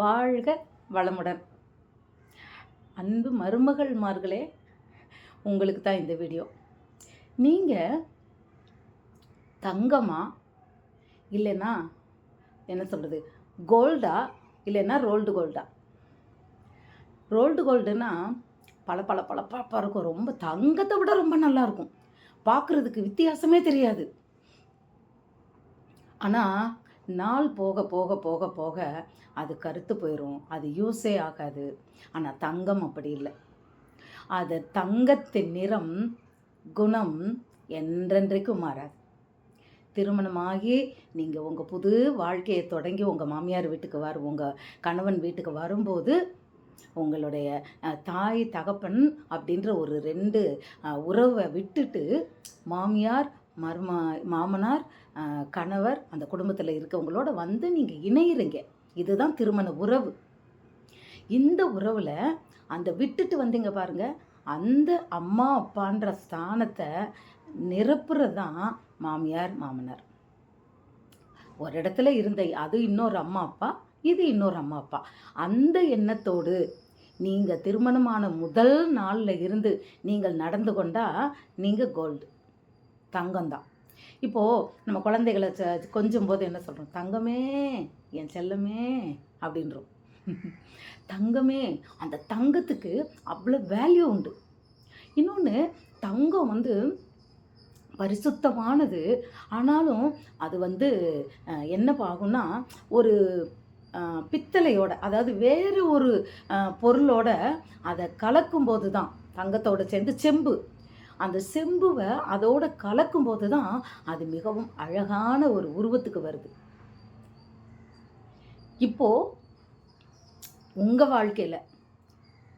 வாழ்க வளமுடன். அன்பு மருமகள்மார்களே உங்களுக்கு தான் இந்த வீடியோ. நீங்கள் தங்கமா இல்லைன்னா என்ன சொல்கிறது கோல்டா இல்லைன்னா ரோல்டு கோல்டா? ரோல்டு கோல்டுனா பல பல பல பழப்பாக இருக்கும். ரொம்ப தங்கத்தை விட ரொம்ப நல்லாயிருக்கும் பார்க்குறதுக்கு வித்தியாசமே தெரியாது. ஆனால் நாள் போக போக போக போக அது கருத்து போயிடும் அது யூஸே ஆகாது. ஆனால் தங்கம் அப்படி இல்லை. அது தங்கத்தின் நிறம் குணம் என்றென்றைக்கும் மாறாது. திருமணமாகி நீங்கள் உங்கள் புது வாழ்க்கையை தொடங்கி உங்கள் மாமியார் வீட்டுக்கு வர உங்கள் கணவன் வீட்டுக்கு வரும்போது உங்களுடைய தாய் தகப்பன் அப்படின்ற ஒரு ரெண்டு உறவை விட்டுட்டு மாமியார் மருமா மாமனார் கணவர் அந்த குடும்பத்தில் இருக்கவங்களோட வந்து நீங்கள் இணையிறீங்க. இதுதான் திருமண உறவு. இந்த உறவில் அந்த விட்டுட்டு வந்தீங்க பாருங்க அந்த அம்மா அப்பான்ற ஸ்தானத்தை நிரப்புறது தான் மாமியார் மாமனார். ஒரு இடத்துல இருந்த அது இன்னொரு அம்மா அப்பா இது இன்னொரு அம்மா அப்பா. அந்த எண்ணத்தோடு நீங்கள் திருமணமான முதல் நாளில் இருந்து நீங்கள் நடந்து கொண்டால் நீங்கள் கோல்டு தங்கம்தான். இப்போது நம்ம குழந்தைகளை ச- கொஞ்சம் போது என்ன சொல்கிறோம் தங்கமே என் செல்லமே அப்படின்றோம். தங்கமே அந்த தங்கத்துக்கு அவ்வளோ வேல்யூ உண்டு. இன்னொன்று தங்கம் வந்து பரிசுத்தமானது. ஆனாலும் அது வந்து அஹ், என்ன ஆகும்னா ஒரு பித்தளையோட அதாவது வேறு ஒரு பொருளோட அதை கலக்கும்போது தான் தங்கத்தோட சேர்ந்து செம்பு. அந்த செம்புவை அதோட கலக்கும்போது தான் அது மிகவும் அழகான ஒரு உருவத்துக்கு வருது. இப்போ உங்கள் வாழ்க்கையில்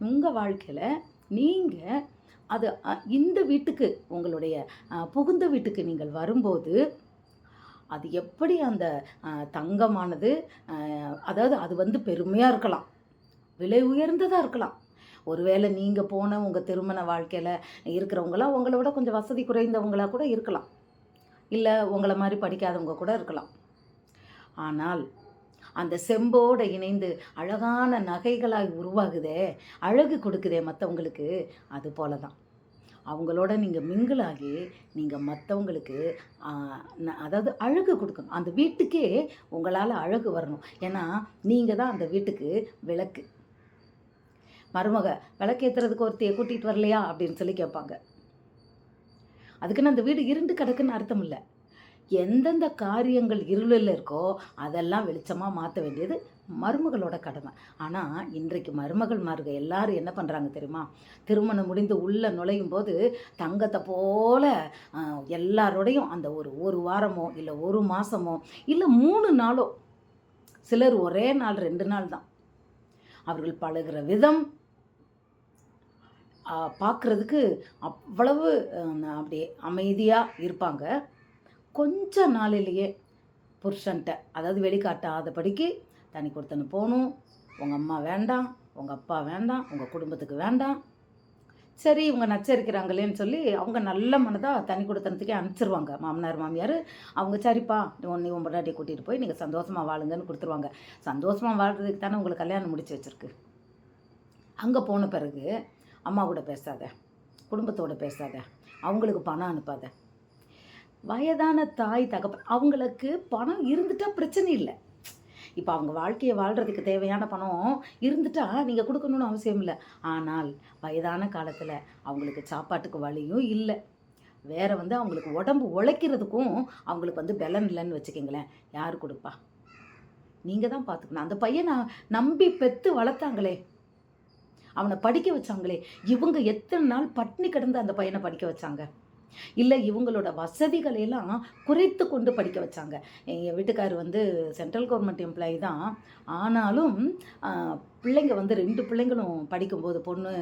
உங்கள் வாழ்க்கையில் நீங்கள் அது இந்த வீட்டுக்கு உங்களுடைய புகுந்த வீட்டுக்கு நீங்கள் வரும்போது அது எப்படி அந்த தங்கமானது அதாவது அது வந்து பெருமையாக இருக்கலாம் விலை உயர்ந்ததாக இருக்கலாம் ஒருவேளை நீங்கள் போன உங்கள் திருமண வாழ்க்கையில் இருக்கிறவங்களாம் உங்களை விட கொஞ்சம் வசதி குறைந்தவங்களாக கூட இருக்கலாம். இல்லை உங்களை மாதிரி படிக்காதவங்க கூட இருக்கலாம். ஆனால் அந்த செம்போடு இணைந்து அழகான நகைகளாய் உருவாகுதே அழகு கொடுக்குதே மற்றவங்களுக்கு அது போல தான் அவங்களோட நீங்கள் மிங்கிளாகி நீங்கள் மற்றவங்களுக்கு அதாவது அழகு கொடுக்கணும். அந்த வீட்டுக்கே உங்களால் அழகு வரணும். ஏன்னா நீங்கள் தான் அந்த வீட்டுக்கு விளக்கு. மருமக விளக்கேற்றுறதுக்கு ஒருத்தையை கூட்டிகிட்டு வரலையா? அப்படின்னு சொல்லி கேட்பாங்க. அதுக்குன்னு அந்த வீடு இருண்டு கிடக்குன்னு அர்த்தம் இல்லை. எந்தெந்த காரியங்கள் இருளில் இருக்கோ அதெல்லாம் வெளிச்சமாக மாற்ற வேண்டியது மருமகளோட கடமை. ஆனால் இன்றைக்கு மருமகள் மருமகள்மார்கள் எல்லாரும் என்ன பண்ணுறாங்க தெரியுமா? திருமணம் முடிந்து உள்ளே நுழையும் போது தங்கத்தை போல எல்லாரோடையும் அந்த ஒரு ஒரு வாரமோ இல்லை ஒரு மாதமோ இல்லை மூணு நாளோ சிலர் ஒரே நாள் ரெண்டு நாள் தான். அவர்கள் பழகிற விதம் பார்க்குறதுக்கு அவ்வளவு அப்படியே அமைதியாக இருப்பாங்க. கொஞ்ச நாளிலேயே புருஷன்ட்ட அதாவது வெளிக்காட்டாதபடிக்கு தனி கொடுத்தனு போகணும். உங்கள் அம்மா வேண்டாம் உங்கள் அப்பா வேண்டாம் உங்கள் குடும்பத்துக்கு வேண்டாம். சரி இவங்க நச்சரிக்கிறாங்களேன்னு சொல்லி அவங்க நல்ல மனதாக தனி கொடுத்தனத்துக்கே அனுப்பிச்சிருவாங்க. மாமனார் மாமியார் அவங்க சரிப்பா ஒன்று உன் பொண்டாட்டியை கூட்டிகிட்டு போய் நீங்கள் சந்தோஷமாக வாழுங்கன்னு கொடுத்துருவாங்க. சந்தோஷமாக வாழ்கிறதுக்கு தானே உங்களுக்கு கல்யாணம் முடிச்சு வச்சுருக்கு. அங்கே போன பிறகு அம்மா கூட பேசாத குடும்பத்தோடு பேசாத அவங்களுக்கு பணம் அனுப்பாத. வயதான தாய் தகப்ப அவங்களுக்கு பணம் இருந்துட்டால் பிரச்சனை இல்லை. இப்போ அவங்க வாழ்க்கையை வாழ்கிறதுக்கு தேவையான பணம் இருந்துட்டா நீங்கள் கொடுக்கணும்னு அவசியம் இல்லை. ஆனால் வயதான காலத்தில் அவங்களுக்கு சாப்பாட்டுக்கு வழியும் இல்லை. வேற வந்து அவங்களுக்கு உடம்பு உழைக்கிறதுக்கும் அவங்களுக்கு வந்து பலன் இல்லைன்னு வச்சுக்கிங்களேன். யார் கொடுப்பா? நீங்கள் தான் பார்த்துக்கணும் அந்த பையனை நம்பி பெற்று வளர்த்தாங்களே. அவனை படிக்க வச்சாங்களே. இவங்க எத்தனை நாள் பட்னி கிடந்து அந்த பையனை படிக்க வச்சாங்க? இல்லை இவங்களோட வசதிகளை எல்லாம் குறைத்து கொண்டு படிக்க வச்சாங்க. எங்கள் வீட்டுக்கார் வந்து சென்ட்ரல் கவர்மெண்ட் எம்ப்ளாயி தான். ஆனாலும் பிள்ளைங்க வந்து ரெண்டு பிள்ளைங்களும் படிக்கும்போது பொண்ணு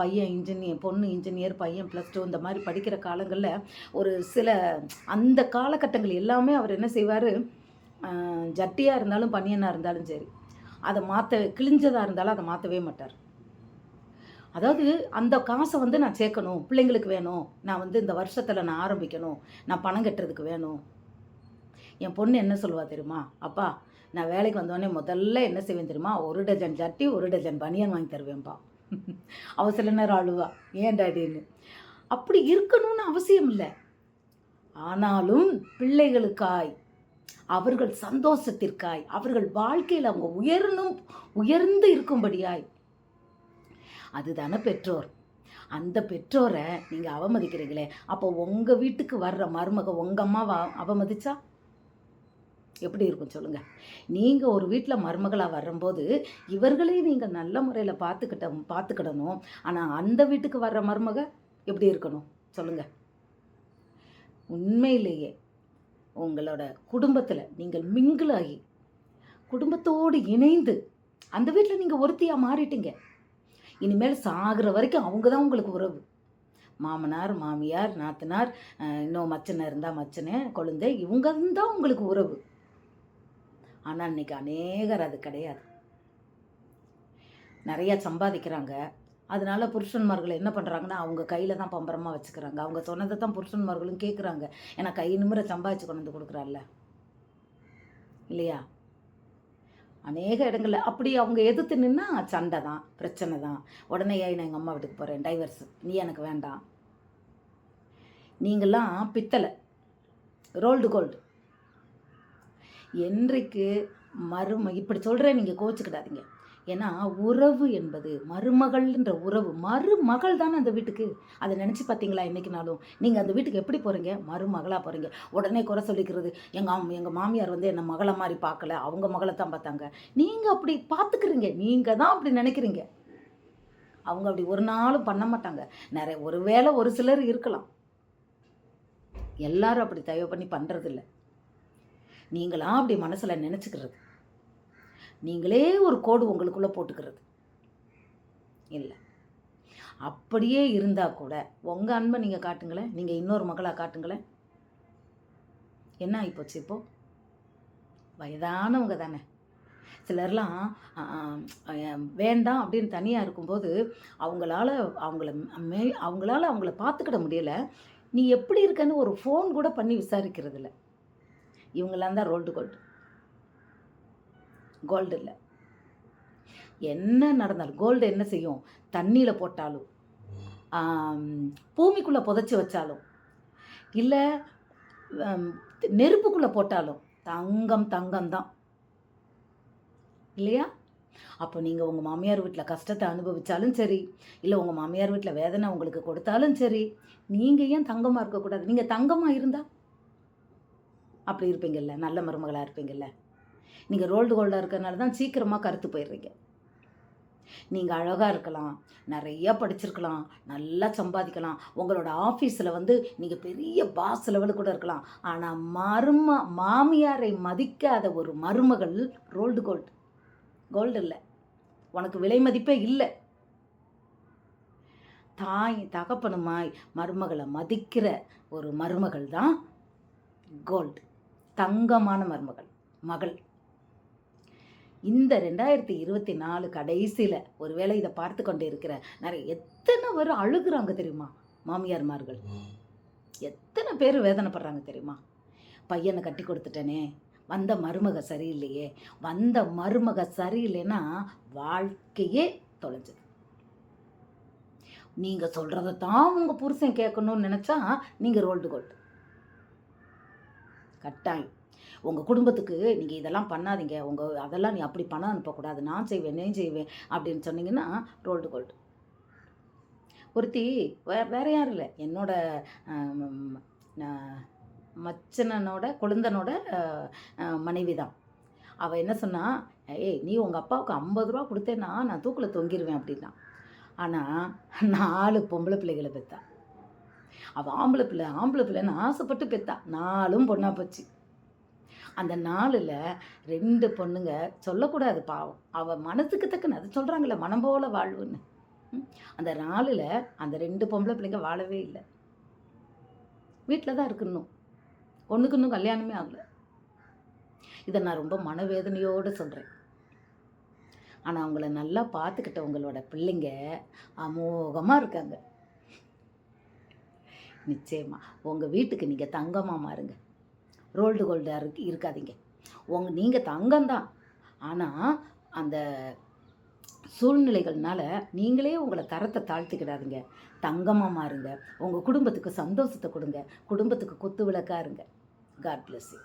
பையன் இன்ஜினியர் பொண்ணு இன்ஜினியர் பையன் ப்ளஸ் டூ இந்த மாதிரி படிக்கிற காலங்களில் ஒரு சில அந்த காலகட்டங்கள் எல்லாமே அவர் என்ன செய்வார்? ஜட்டியாக இருந்தாலும் பனியனாக இருந்தாலும் சரி. அதை மாற்ற கிழிஞ்சதாக இருந்தாலும் அதை மாற்றவே மாட்டார். அதாவது அந்த காசை வந்து நான் சேர்க்கணும் பிள்ளைங்களுக்கு வேணும். நான் வந்து இந்த வருஷத்தில் நான் ஆரம்பிக்கணும். நான் பணம் கட்டுறதுக்கு வேணும். என் பொண்ணு என்ன சொல்லுவா தெரியுமா? அப்பா நான் வேலைக்கு வந்தோடனே முதல்ல என்ன செய்வேன் தெரியுமா? ஒரு டஜன் சட்டி ஒரு டஜன் பனியன் வாங்கி தருவேன்ப்பா. அவள் சில நேரம் அழுவா. ஏன் டாடின்னு அப்படி இருக்கணும்னு அவசியம் இல்லை. ஆனாலும் பிள்ளைகளுக்காய் அவர்கள் சந்தோஷத்திற்காய் அவர்கள் வாழ்க்கையில் அவங்க உயரணும் உயர்ந்து இருக்கும்படியாய் அதுதானே பெற்றோர். அந்த பெற்றோரை நீங்கள் அவமதிக்கிறீங்களே அப்போ உங்கள் வீட்டுக்கு வர்ற மருமக உங்கள் அம்மாவை அவமதிச்சா? எப்படி இருக்கும் சொல்லுங்கள் நீங்கள் ஒரு வீட்டில் மருமகளாக வரும்போது இவர்களையும் நீங்கள் நல்ல முறையில் பார்த்துக்கிட்ட பார்த்துக்கிடணும் ஆனால் அந்த வீட்டுக்கு வர்ற மருமக எப்படி இருக்கணும் சொல்லுங்கள் உண்மையிலேயே உங்களோட குடும்பத்தில் நீங்கள் மிங்கிளாகி குடும்பத்தோடு இணைந்து அந்த வீட்டில் நீங்கள் ஒருத்தியாக மாறிட்டீங்க. இனிமேல் சாகிற வரைக்கும் அவங்க தான் உங்களுக்கு உறவு. மாமனார் மாமியார் நாத்தனார் இன்னும் மச்சனை இருந்தால் மச்சனை கொழுந்தை இவங்க தான் உங்களுக்கு உறவு. ஆனால் இன்னைக்கு அநேகர் அது கிடையாது. நிறையா சம்பாதிக்கிறாங்க. அதனால புருஷன்மார்கள் என்ன பண்ணுறாங்கன்னா அவங்க கையில் தான் பம்பரமாக வச்சுக்கிறாங்க. அவங்க சொன்னதை தான் புருஷன்மார்களும் கேட்குறாங்க ஏன்னா கை நிமிர சம்பாதிச்சு கொண்டு வந்து கொடுக்குறாள்ல. இல்லையா? அநேக இடங்களில் அப்படி அவங்க எதிர்த்து நின்னா சண்டை தான் பிரச்சனை தான். உடனே ஏன் நான் எங்கள் அம்மா வீட்டுக்கு போகிறேன் டைவர்ஸ் நீ எனக்கு வேண்டாம். நீங்களாம் பித்தளை. ரோல்டு கோல்டு என்றைக்கு மறுமை இப்படி சொல்கிறேன் நீங்கள் கோச்சுக்கிடாதீங்க. ஏன்னா உறவு என்பது மருமகள்ன்ற உறவு. மருமகள் தானே அந்த வீட்டுக்கு? அதை நினச்சி பார்த்தீங்களா இன்னைக்குனாலும் நீங்கள் அந்த வீட்டுக்கு எப்படி போகிறீங்க மருமகளாக போகிறீங்க உடனே குறை சொல்லிக்கிறது. எங்கள் எங்கள் மாமியார் வந்து என்னை மகளை மாதிரி பார்க்கல. அவங்க மகளை தான் பார்த்தாங்க. நீங்கள் அப்படி பார்த்துக்கிறீங்க. நீங்கள் தான் அப்படி நினைக்கிறீங்க. அவங்க அப்படி ஒரு நாளும் பண்ண மாட்டாங்க. நிறைய ஒருவேளை ஒரு சிலர் இருக்கலாம். எல்லாரும் அப்படி தயவு பண்ணி பண்ணுறதில்ல நீங்களாம் அப்படி மனசில் நினச்சிக்கிறது. நீங்களே ஒரு கோடு உங்களுக்குள்ளே போட்டுக்கிறது. இல்லை. அப்படியே இருந்தால் கூட உங்கள் அன்பை நீங்கள் காட்டுங்களேன் நீங்கள் இன்னொரு மகளாக காட்டுங்களேன். என்ன ஆகிப்போச்சு இப்போ? வயதானவங்க தானே. சிலர்லாம் வேண்டாம் அப்படின்னு தனியாக இருக்கும்போது அவங்களால அவங்கள மே அவங்களால அவங்கள பார்த்துக்கிட முடியலை. நீ எப்படி இருக்கன்னு ஒரு ஃபோன் கூட பண்ணி விசாரிக்கிறது இல்லை இவங்களாம் தான் ரோல்டு கோல்டு கோல்டு இல்லை. என்ன நடந்தாலும் கோல்டு என்ன செய்யும்? தண்ணியில் போட்டாலும் பூமிக்குள்ளே புதைச்சி வச்சாலும் இல்லை நெருப்புக்குள்ளே போட்டாலும் தங்கம் தங்கம் தான். இல்லையா? அப்போ நீங்கள் உங்கள் மாமியார் வீட்டில் கஷ்டத்தை அனுபவித்தாலும் சரி இல்லை உங்கள் மாமியார் வீட்டில் வேதனை உங்களுக்கு கொடுத்தாலும் சரி நீங்கள் ஏன் தங்கமாக இருக்கக்கூடாது நீங்கள் தங்கமாக இருந்தால் அப்படி இருப்பீங்கல்ல நல்ல மருமகளாக இருப்பீங்கல்ல. நீங்கள் ரோல்டு கோல்டாக இருக்கிறனால தான் சீக்கிரமாக கருத்து போயிடுறீங்க. நீங்கள் அழகாக இருக்கலாம் நிறையா படிச்சிருக்கலாம் நல்லா சம்பாதிக்கலாம். உங்களோட ஆஃபீஸில் வந்து நீங்கள் பெரிய பாஸ் லெவலு கூட இருக்கலாம். ஆனால் மரும மாமியாரை மதிக்காத ஒரு மருமகள் ரோல்டு கோல்டு. கோல்டு இல்லை. உனக்கு விலை மதிப்பே இல்லை. தாய் தகப்பனுமாய் மருமகளை மதிக்கிற ஒரு மருமகள் தான் கோல்டு. தங்கமான மருமகள் மகள். இந்த ரெண்டாயிரத்தி இருபத்தி நாலு கடைசியில் ஒருவேளை இதை பார்த்து கொண்டு இருக்கிற நிறைய எத்தனை பேர் அழுகுறாங்க தெரியுமா? மாமியார்மார்கள். எத்தனை பேர் வேதனைப்படுறாங்க தெரியுமா? பையனை கட்டி கொடுத்துட்டேனே வந்த மருமக சரியில்லையே வந்த மருமக சரியில்லைன்னா வாழ்க்கையே தொலைஞ்சது. நீங்கள் சொல்கிறத தான் உங்கள் புருஷன் கேட்கணும்னு நினச்சா நீங்கள் ரோல்டு கோல்டு. கட்டாயம். உங்கள் குடும்பத்துக்கு நீங்கள் இதெல்லாம் பண்ணாதீங்க. உங்கள் அதெல்லாம் நீ அப்படி பணம் அனுப்பக்கூடாது. நான் செய்வேன் நான் செய்வேன் அப்படின்னு சொன்னீங்கன்னா ரோல்டு கோல்டு ஒருத்தி வே வேறு யாரும் இல்லை. என்னோட மச்சனனோட கொழுந்தனோட மனைவி தான் அவள் என்ன சொன்னா ஏய் நீ உங்கள் அப்பாவுக்கு ஐம்பது ரூபா கொடுத்தேன்னா நான் தூக்கில் தொங்கிடுவேன் அப்படின்னா. ஆனால் நாலு பொம்பளை பிள்ளைகளை பெத்தா. அவள் ஆம்பளை பிள்ளை ஆம்பளை பிள்ளைன்னு ஆசைப்பட்டு பெத்தா. நாலும் பொண்ணாக போச்சு. அந்த நாளில் ரெண்டு பொண்ணுங்க சொல்லக்கூடாது பாவம். அவள் மனசுக்கு தக்குன்னு அது சொல்கிறாங்களே மனம் போல வாழ்வுன்னு. அந்த நாளில் அந்த ரெண்டு பொம்பளை பிள்ளைங்க வாழவே இல்லை. வீட்டில் தான் இருக்கணும் ஒன்றுக்கு இன்னும் கல்யாணமே ஆகலை. இதை நான் ரொம்ப மனவேதனையோடு சொல்கிறேன் ஆனால் அவங்கள நல்லா பார்த்துக்கிட்ட உங்களோட பிள்ளைங்க அமோகமாக இருக்காங்க. நிச்சயமாக உங்கள் வீட்டுக்கு நீங்கள் தங்கமாக மாறுங்க. ரோல்டு கோல்டாக இருக்கு இருக்காதீங்க. உங்க நீங்கள் தங்கம்தான். ஆனால் அந்த சூழ்நிலைகள்னால நீங்களே உங்களை தரத்தை தாழ்த்திக்கிடாதீங்க. தங்கமாக மாறுங்க. உங்கள் குடும்பத்துக்கு சந்தோஷத்தை கொடுங்க. குடும்பத்துக்கு குத்து விளக்காருங்க காட் பிளஸ் யூ